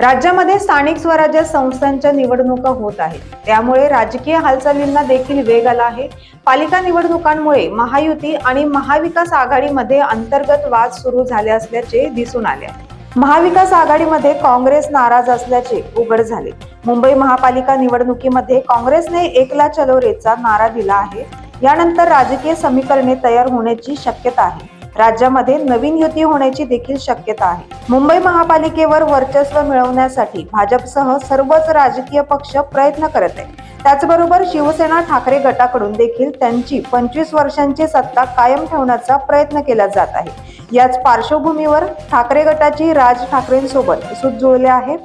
राज्यामध्ये स्थानिक स्वराज्य संस्थांच्या निवडणुका होत आहेत. त्यामुळे राजकीय हालचालींना देखील वेग आला आहे. पालिका निवडणुकांमुळे महायुती आणि महाविकास आघाडीमध्ये अंतर्गत वाद सुरू झाले असल्याचे दिसून आले. आहे. महाविकास आघाडीमध्ये काँग्रेस नाराज असल्याचे उघड झाले. मुंबई महापालिका निवडणुकीमध्ये काँग्रेसने एकला चलो रेचा नारा दिला आहे. यानंतर राजकीय समीकरणे तयार होण्याची शक्यता आहे. राज्यामध्ये नवीन युती होण्याची देखील शक्यता आहे. मुंबई महापालिकेवर वर्चस्व मिळवण्यासाठी भाजपसह सर्वच राजकीय पक्ष प्रयत्न करत आहे त्याचबरोबर शिवसेना ठाकरे गटाकडून देखील त्यांची पंचवीस वर्षांची सत्ता कायम ठेवण्याचा प्रयत्न केला जात आहे. याच पार्श्वभूमीवर ठाकरे गटाची राज ठाकरेंसोबत सूत जुळले आहेत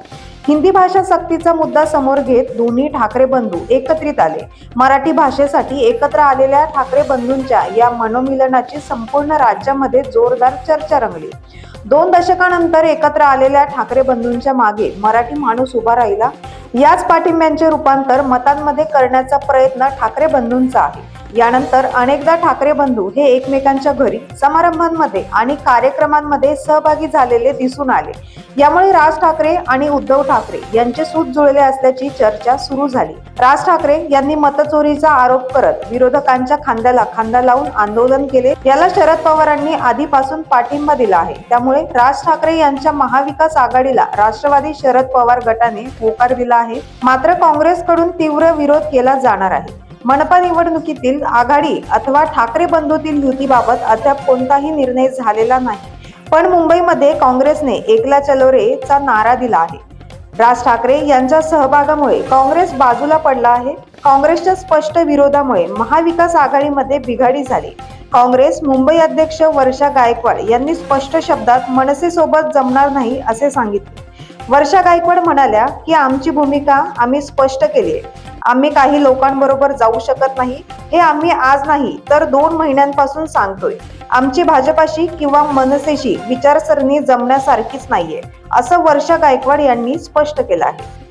हिंदी भाषा सक्तीचा मुद्दा समोर घेत दोन्ही ठाकरे बंधू एकत्रित आले. मराठी भाषेसाठी एकत्र आलेल्या ठाकरे बंधूंच्या या मनोमिलनाची संपूर्ण राज्यामध्ये जोरदार चर्चा रंगली. दोन दशकानंतर एकत्र आलेल्या ठाकरे बंधूंच्या मागे मराठी माणूस उभा राहिला. याच पाठिंब्यांचे रूपांतर मतांमध्ये करण्याचा प्रयत्न ठाकरे बंधूंचा आहे. यानंतर अनेकदा ठाकरे बंधू हे एकमेकांच्या घरी समारंभांमध्ये आणि कार्यक्रमांमध्ये सहभागी झालेले दिसून आले. यामुळे राज ठाकरे आणि उद्धव ठाकरे यांचे सूत जुळले असल्याची चर्चा सुरू झाली. राज ठाकरे यांनी मतचोरीचा आरोप करत विरोधकांच्या खांद्याला खांदा लावून आंदोलन केले. याला शरद पवारांनी आधीपासून पाठिंबा दिला आहे. त्यामुळे राज ठाकरे यांच्या महाविकास आघाडीला राष्ट्रवादी शरद पवार गटाने होकार दिला आहे. मात्र काँग्रेसकडून तीव्र विरोध केला जाणार आहे. मनपा निवडणुकीतील आघाडी अथवा ठाकरे बंधूतील युतीबाबत अद्याप कोणताही निर्णय झालेला नाही. पण मुंबईमध्ये काँग्रेसने एकला चलोरेचा चा नारा दिला आहे. राज ठाकरे यांच्या सहभागामुळे काँग्रेस बाजूला पडला आहे. काँग्रेसच्या स्पष्ट विरोधामुळे महाविकास आघाडीमध्ये बिघाडी झाली. काँग्रेस मुंबई अध्यक्ष वर्षा गायकवाड यांनी स्पष्ट शब्दात मनसेसोबत जमणार नाही असे सांगितले. वर्षा गायकवाड म्हणाल्या की आमची भूमिका आम्ही स्पष्ट केली आहे. आम्ही काही लोकांबरोबर जाऊ शकत नाही हे आम्ही आज नाही तर दोन महिन्यांपासून सांगतोय. आमची भाजपाशी किंवा मनसेशी विचारसरणी जमण्यासारखीच नाहीये असं वर्षा गायकवाड यांनी स्पष्ट केलं आहे.